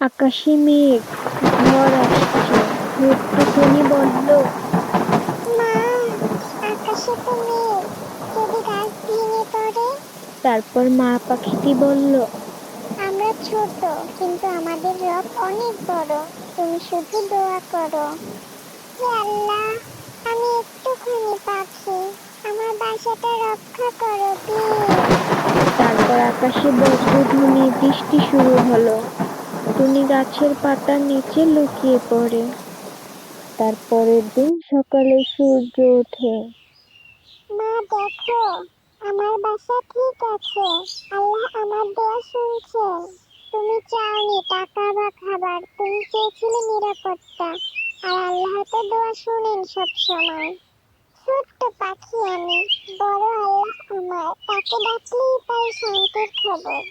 আকাশে মেঘ আসছে বলল তারপর মা পাখিটি বলল আমরা ছোট কিন্তু আমাদের রব অনেক বড় তুমি শুধু দোয়া করো। আমি বাসাটা রক্ষা করো তারপর আকাশে বজ্রধ্বনি বৃষ্টি শুরু হলো। টুনি গাছের পাতার নিচে লুকিয়ে পড়ে। তারপরের দিন সকালে সূর্য ওঠে। মা দেখো আমার বাসা ঠিক আছে। আল্লাহ আমার দোয়া শুনছে। তুমি চাওনি টাকা বা খাবার তুমি চেয়েছিলে নিরাপত্তা। আর আল্লাহ তো দোয়া শুনেন সব সময় ছোট্ট পাখি আমি। ডাকলে পাই শান্তির খবর।